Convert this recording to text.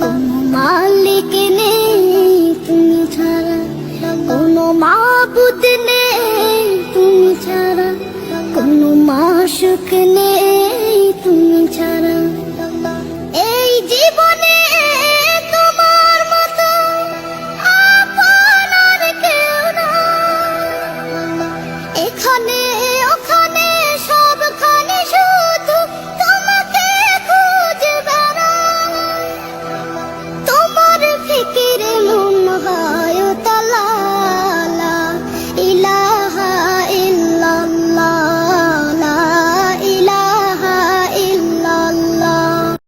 কোনো মালিক নেই, তুমি ছাড়া। কোনো মাবুদ নেই, তুমি ছাড়া। কোনো মাসুক নেই, তুমি ছাড়া। এই জীবনে এখানে